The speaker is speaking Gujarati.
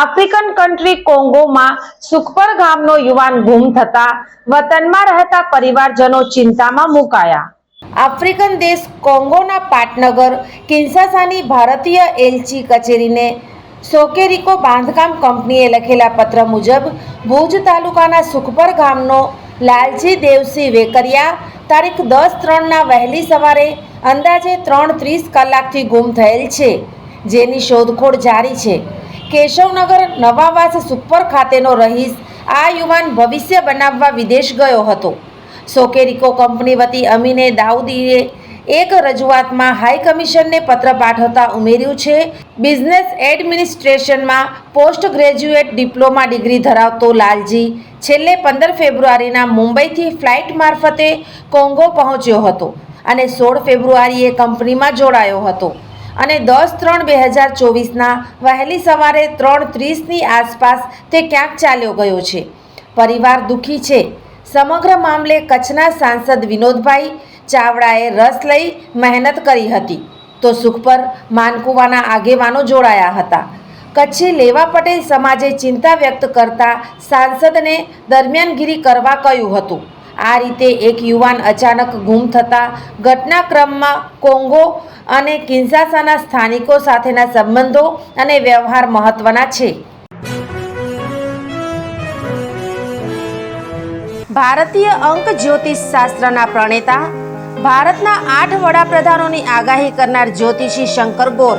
African country કોંગોમાં સુખપર ગામનો યુવાન ગુમ થતા વતનમાં રહેતા પરિવારજનો ચિંતામાં મુકાયા. આફ્રિકન દેશ કોંગોના પાટનગર, કિન્સાસાની ભારતીય એલચી કચેરીને સોકેરિકો બાંધકામ કંપનીએ લખેલા પત્ર મુજબ, ભુજ તાલુકાના સુખપર ગામનો લાલજી દેવસિંહ વેકરિયા તારીખ દસ ત્રણના વહેલી સવારે અંદાજે ત્રણ ત્રીસ કલાકથી ગુમ થયેલ છે, જેની શોધખોળ જારી છે. કેશવનગર નવાવાસ સુપર ખાતેનો રહીશ. આ યુવાન ભવિષ્ય બનાવવા વિદેશ ગયો હતો. સોકેરિકો કંપની વતી અમીને દાઉદીએ એક રજૂઆતમાં હાઈ કમિશનને પત્ર પાઠવતા ઉમેર્યું છે, બિઝનેસ એડમિનિસ્ટ્રેશનમાં પોસ્ટ ગ્રેજ્યુએટ ડિપ્લોમા ડિગ્રી ધરાવતો લાલજી છેલ્લે પંદર ફેબ્રુઆરીના મુંબઈથી ફ્લાઇટ મારફતે કોંગો પહોંચ્યો હતો અને સોળ ફેબ્રુઆરીએ કંપનીમાં જોડાયો હતો. અને દસ ત્રણ બે હજાર ચોવીસના વહેલી સવારે ત્રણ ત્રીસની આસપાસ તે ક્યાંક ચાલ્યો ગયો છે. પરિવાર દુઃખી છે. સમગ્ર મામલે કચ્છના સાંસદ વિનોદભાઈ ચાવડાએ રસ લઈ મહેનત કરી હતી. તો સુખ પર માનકુવાના આગેવાનો જોડાયા હતા. કચ્છી લેવા પટેલ સમાજે ચિંતા વ્યક્ત કરતા સાંસદને દરમિયાનગીરી કરવા કહ્યું હતું. આ રીતે એક યુવાન અચાનક ગુમ થતા ઘટનાક્રમમાં કોંગો અને કિન્સાસાના સ્થાનિકો સાથેના સંબંધો અને વ્યવહાર મહત્વના છે. ભારતીય અંક જ્યોતિષ શાસ્ત્રના પ્રણેતા, ભારતના આઠ વડાપ્રધાનોની આગાહી કરનાર જ્યોતિષી શંકર ગોર